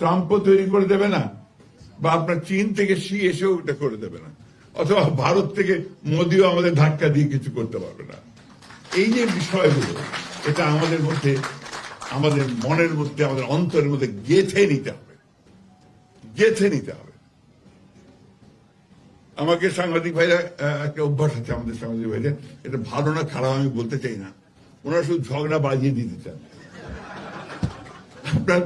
ট্রাম্পও তৈরি করে দেবে না, বা আপনার চীন থেকে সি এসেও এটা করে দেবে না, অথবা ভারত থেকে মোদিও আমাদের ধাক্কা দিয়ে কিছু করতে পারবে না। এই যে বিষয়গুলো, এটা আমাদের মধ্যে, আমাদের মনের মধ্যে, আমাদের অন্তরের মধ্যে গেথে নিতে হবে। গেথে নিতে হবে। আমাকে সাংবাদিক ভাইরা একটা অভ্যাস আছে আমাদের সাংবাদিক ভাইদের, এটা ভালো না খারাপ আমি বলতে চাই না। ওনারা শুধু ঝগড়া বাজিয়ে দিতে চান। আপনার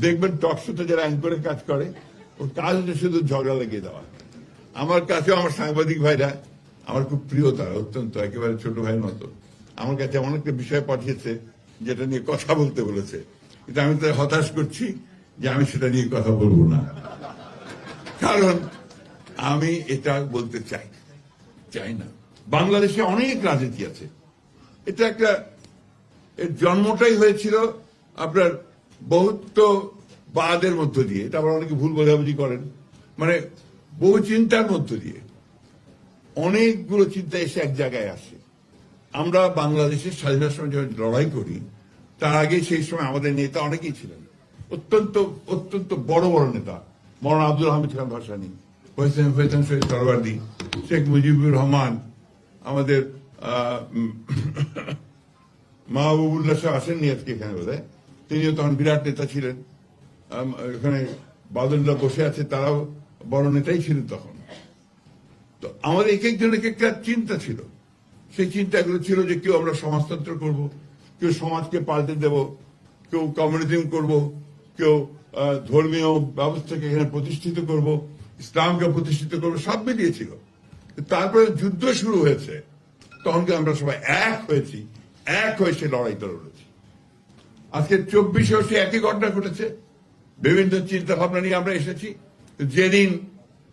দেখবেন টকশোতে যারা অ্যাঙ্করে কাজ করে, ওর কাজ হচ্ছে শুধু ঝগড়া লাগিয়ে দেওয়া। আমার কাছেও আমার সাংবাদিক ভাইরা, আমার খুব প্রিয় তারা, অত্যন্ত, একেবারে ছোট ভাইয়ের মতো, আমার কাছে অনেকটা বিষয় পাঠিয়েছে যেটা নিয়ে কথা বলতে বলেছে। কিন্তু আমি তাদের হতাশ করছি যে আমি সেটা নিয়ে কথা বলব না। কারণ আমি এটা বলতে চাই চাই না। বাংলাদেশে অনেক রাজনীতি আছে। এটা একটা, এর জন্মটাই হয়েছিল আপনার বহুত্ব বাদের মধ্য দিয়ে, এটা আবার অনেকে ভুল বোঝাবুঝি করেন মানে বহু চিন্তার মধ্য দিয়ে, অনেকগুলো চিন্তা এসে এক জায়গায় আসে। আমরা বাংলাদেশের স্বাধীনতার সময় যখন লড়াই করি, তার আগে সেই সময় আমাদের নেতা অনেকেই ছিলেন। অত্যন্ত অত্যন্ত বড় বড় নেতা। মৌলানা আব্দুল হামিদ খান ভাসানী হোসেন হোসেন শহীদ সরওয়ার্দী, শেখ মুজিবুর রহমান, আমাদের মাহবুবুল্লাহ শাহ আসেননি আজকে এখানে বোধ তিনিও তখন বিরাট নেতা ছিলেন এখানে বাদুল্লাহ বসে আছে, তারাও বড় নেতাই ছিলেন তখন। তো আমাদের এক একজনের এক একটা চিন্তা ছিল। সেই চিন্তাগুলো ছিল যে কেউ আমরা সমাজতন্ত্র করব, কেউ সমাজকে পাল্টে দেব, কেউ কমিউনিজম করব, কেউ ধর্মীয় ব্যবস্থাকে এখানে প্রতিষ্ঠিত করব, ইসলামকে প্রতিষ্ঠিত করব, সব মিলিয়েছিল তারপরে যুদ্ধ শুরু হয়েছে তখন কি আমরা সবাই এক হয়েছি, এক হয়ে সে লড়াইটা লড়েছি। আজকে চব্বিশে সে একই ঘটনা ঘটেছে। বিভিন্ন চিন্তা ভাবনা নিয়ে আমরা এসেছি। যেদিন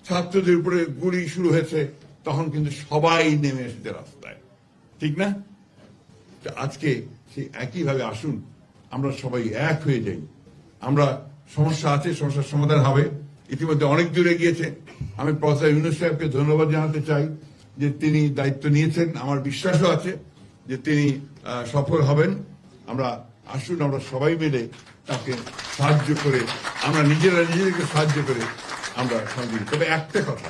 ছাত্রদের উপরে গুলি শুরু হয়েছে, তখন কিন্তু সবাই নেমে এসেছে রাস্তায়। ঠিক না? আজকে সেই একইভাবে আসুন, আমরা সবাই এক হয়ে যাই। আমরা সমস্যা আছে, সমস্যার সমাধান হবে। ইতিমধ্যে অনেক দূরে গিয়েছে আমি প্রফেসর ইউনুস সাহেবকে ধন্যবাদ জানাতে চাই যে তিনি দায়িত্ব নিয়েছেন। আমার বিশ্বাসও আছে যে তিনি সফল হবেন। আমরা আসুন আমরা সবাই মিলে তাকে সাহায্য করে, আমরা নিজেরা নিজেদেরকে সাহায্য করে আমরা সঙ্গে তবে একটা কথা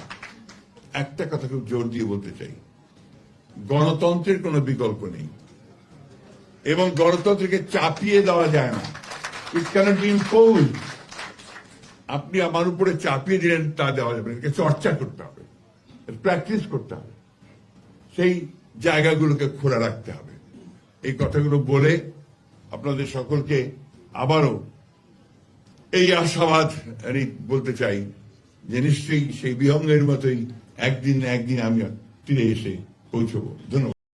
একটা কথা খুব জোর দিয়ে বলতে চাই। গণতন্ত্রের কোনো বিকল্প নেই। এবং গণতন্ত্রকে চাপিয়ে দেওয়া যায় না। ইট ক্যানট বি ইম্পোজ আপনি আমার উপরে চাপিয়ে দিলেন, তা দেওয়া যাবে না। চর্চা করতে হবে। প্র্যাকটিস করতে হবে। সেই জায়গাগুলোকে খোলা রাখতে হবে। এই কথাগুলো বলে আপনাদের সকলকে আবারও এই আশাবাদ বলতে চাই যে নিশ্চয়ই সেই বিহঙ্গের মতোই একদিন একদিন আমি ফিরে এসে পৌঁছব। ধন্যবাদ।